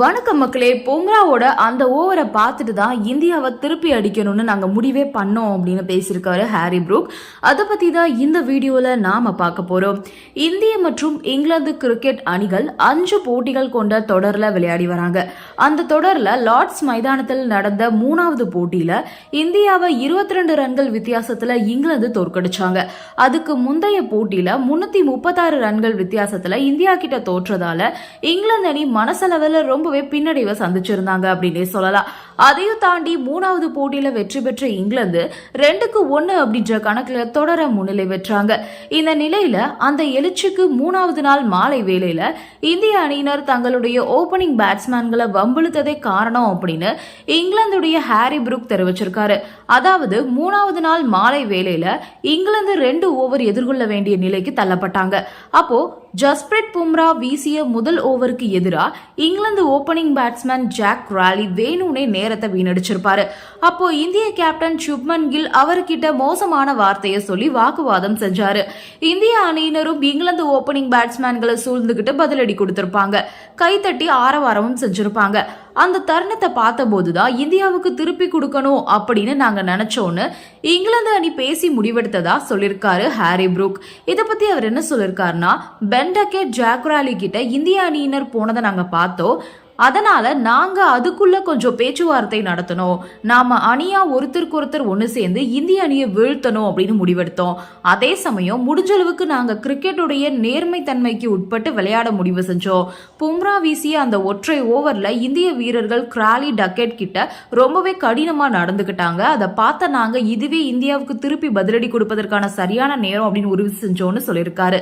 வணக்கம் மக்களே பொங்கலாவோட அந்த ஓவரை பார்த்துட்டு தான் இந்தியாவை திருப்பி அடிக்கணும்னு நாங்கள் முடிவே பண்ணோம் அப்படின்னு பேசியிருக்காரு ஹாரி ப்ரூக். அதை பற்றி தான் இந்த வீடியோவில் நாம் பார்க்க போகிறோம் இந்திய மற்றும் இங்கிலாந்து கிரிக்கெட் அணிகள் அஞ்சு போட்டிகள் கொண்ட தொடரில் விளையாடி வராங்க. அந்த தொடரில் லார்ட்ஸ் மைதானத்தில் நடந்த மூணாவது போட்டியில் இந்தியாவை இருபத்தி ரெண்டு ரன்கள் வித்தியாசத்தில் இங்கிலாந்து தோற்கடிச்சாங்க. அதுக்கு முந்தைய போட்டியில் முன்னூற்றி முப்பத்தாறு ரன்கள் வித்தியாசத்தில் இந்தியா கிட்ட தோற்றதால இங்கிலாந்து அணி மனசளவில் ரொம்ப ரொம்பவே பின்னடைவை சந்திச்சிருந்தாங்க அப்படின்னே சொல்லலாம். அதையும் தாண்டி மூணாவது போட்டியில வெற்றி பெற்ற இங்கிலாந்து ரெண்டுக்கு ஒன்னு அப்படின்ற கணக்குல தொடர முன்னிலை பெற்றாங்க. இந்த நிலையில அந்த எழுச்சிக்கு மூணாவது நாள் மாலை வேளையில இந்திய அணியினர் தங்களுடைய ஓபனிங் பேட்ஸ்மேன்களை வம்பிழுத்ததே காரணம் அப்படின்னு இங்கிலாந்துடைய ஹாரி புரூக் தெரிவிச்சிருக்காரு. அதாவது மூணாவது நாள் மாலை வேளையில இங்கிலாந்து ரெண்டு ஓவர் எதிர்கொள்ள வேண்டிய நிலைக்கு தள்ளப்பட்டாங்க. அப்போ ஜஸ்பிரிட் பும்ரா வீசிய முதல் ஓவருக்கு எதிராக England opening batsman Zak Crawley வேணுனே நேரத்தை வீணடிச்சிருப்பாரு. அப்போ இந்திய கேப்டன் சுப்மன் கில் அவர்கிட்ட மோசமான வார்த்தையை சொல்லி வாக்குவாதம் செஞ்சாரு. இந்திய அணியினரும் இங்கிலாந்து ஓபனிங் பேட்ஸ்மேன்களை சூழ்ந்துகிட்டு பதிலடி கொடுத்திருப்பாங்க. கைத்தட்டி ஆரவாரமும் செஞ்சிருப்பாங்க. அந்த தருணத்தை பார்த்தபோது தான் இந்தியாவுக்கு திருப்பி கொடுக்கணும் அப்படின்னு நாங்க நினச்சோன்னு இங்கிலாந்து அணி பேசி முடிவெடுத்ததா சொல்லியிருக்காரு ஹாரி ப்ரூக். இதை பத்தி அவர் என்ன சொல்லியிருக்காருன்னா பெண்டகே ஜாக்ராலி கிட்ட இந்திய அணியினர் போனதை நாங்க பார்த்தோம். அதனால நாங்க அதுக்குள்ள கொஞ்சம் பேச்சுவார்த்தை நடத்தணும். நாம அணியா ஒருத்தருக்கு ஒருத்தர் ஒன்று சேர்ந்து இந்திய அணியை வீழ்த்தணும் அப்படின்னு முடிவெடுத்தோம். அதே சமயம் முடிஞ்ச அளவுக்கு நாங்க கிரிக்கெட்டுடைய நேர்மை தன்மைக்கு உட்பட்டு விளையாட முடிவு செஞ்சோம். பும்ரா வீசிய அந்த ஒற்றை ஓவர்ல இந்திய வீரர்கள் கிராலி டக்கெட் கிட்ட ரொம்பவே கடினமா நடந்துக்கிட்டாங்க அதை பார்த்த நாங்க இதுவே இந்தியாவுக்கு திருப்பி பதிலடி கொடுப்பதற்கான சரியான நேரம் அப்படின்னு உறுதி செஞ்சோம்னு சொல்லியிருக்காரு.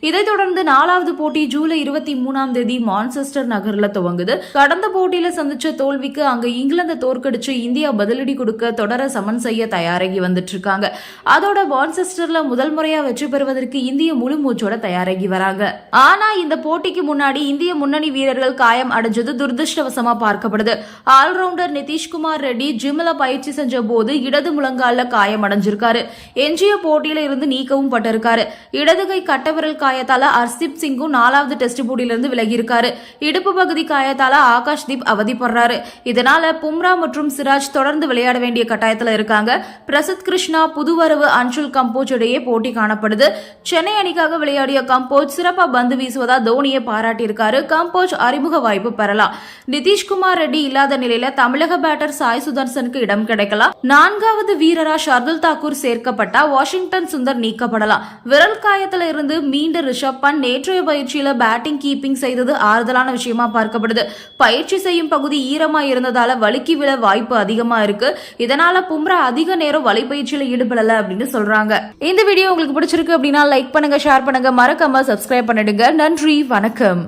இதைத் தொடர்ந்து நாலாவது போட்டி ஜூலை இருபத்தி மூணாம் தேதி மான்செஸ்டர் நகர்ல துவங்குது. கடந்த போட்டியில சந்திச்ச தோல்விக்கு அங்க இங்கிலாந்து தோற்கடிச்சு இந்தியா பதிலடி கொடுக்க தொடர சமன் செய்ய தயாராகி வந்துட்டு இருக்காங்க அதோட வான்செஸ்டர்ல முதல் முறையா வெற்றி பெறுவதற்கு இந்திய முழு மூச்சோட தயாராகி வராங்க. ஆனா இந்த போட்டிக்கு முன்னாடி இந்திய முன்னணி வீரர்கள் காயம் அடைஞ்சது துரதிருஷ்டவசமா பார்க்கப்படுது. ஆல்ரவுண்டர் நிதிஷ்குமார் ரெட்டி ஜிம்ல பயிற்சி செஞ்ச போது இடது முழங்கால காயம் அடைஞ்சிருக்காரு. எஞ்சிய போட்டியில இருந்து நீக்கவும் பட்டிருக்காரு. இடதுகை கட்டவிரல் காயத்தால அர்சிப் சிங்கும் நாலாவது டெஸ்ட் போட்டியிலிருந்து விலகி இருக்காரு இடுப்பு பகுதி காயத்தால ஆகாஷ் தீப் அவதிப்படுறாரு. இதனால பும்ரா மற்றும் சிராஜ் தொடர்ந்து விளையாட வேண்டிய கட்டாயத்துல இருக்காங்க. பிரசித் கிருஷ்ணா புதுவரவு அன்சுல் கம்போஜ் இடையே போட்டி காணப்படுது. சென்னை அணிக்காக விளையாடிய கம்போஜ் சிறப்பா பந்து வீசுவதா தோனியை பாராட்டியிருக்காரு. கம்போஜ் அறிமுக வாய்ப்பு பெறலாம். நிதிஷ்குமார் ரெட்டி இல்லாத நிலையில தமிழக பேட்டர் சாய் சுதர்சனுக்கு இடம் கிடைக்கலாம். நான்காவது வீரரா ஷர்துல் தாக்கூர் சேர்க்கப்பட்டா வாஷிங்டன் சுந்தர் நீக்கப்படலாம். விரல் காயத்துல இருந்து மீண்ட ரிஷப் பண்ட் நேற்றைய பயிற்சியில பேட்டிங் கீப்பிங் செய்தது ஆறுதலான விஷயமா பார்க்கப்படுது. பயிற்சி செய்யும் பகுதி ஈரமா இருந்ததால வழுக்கி விழ வாய்ப்பு அதிகமா இருக்கு. இதனால பும்ரா அதிக நேரம் வலைப்பயிற்சியில ஈடுபடல அப்படின்னு சொல்றாங்க. இந்த வீடியோ உங்களுக்கு பிடிச்சிருக்கு அப்படின்னா லைக் பண்ணுங்க ஷேர் பண்ணுங்க. மறக்காம சப்ஸ்கிரைப் பண்ணிடுங்க. நன்றி வணக்கம்.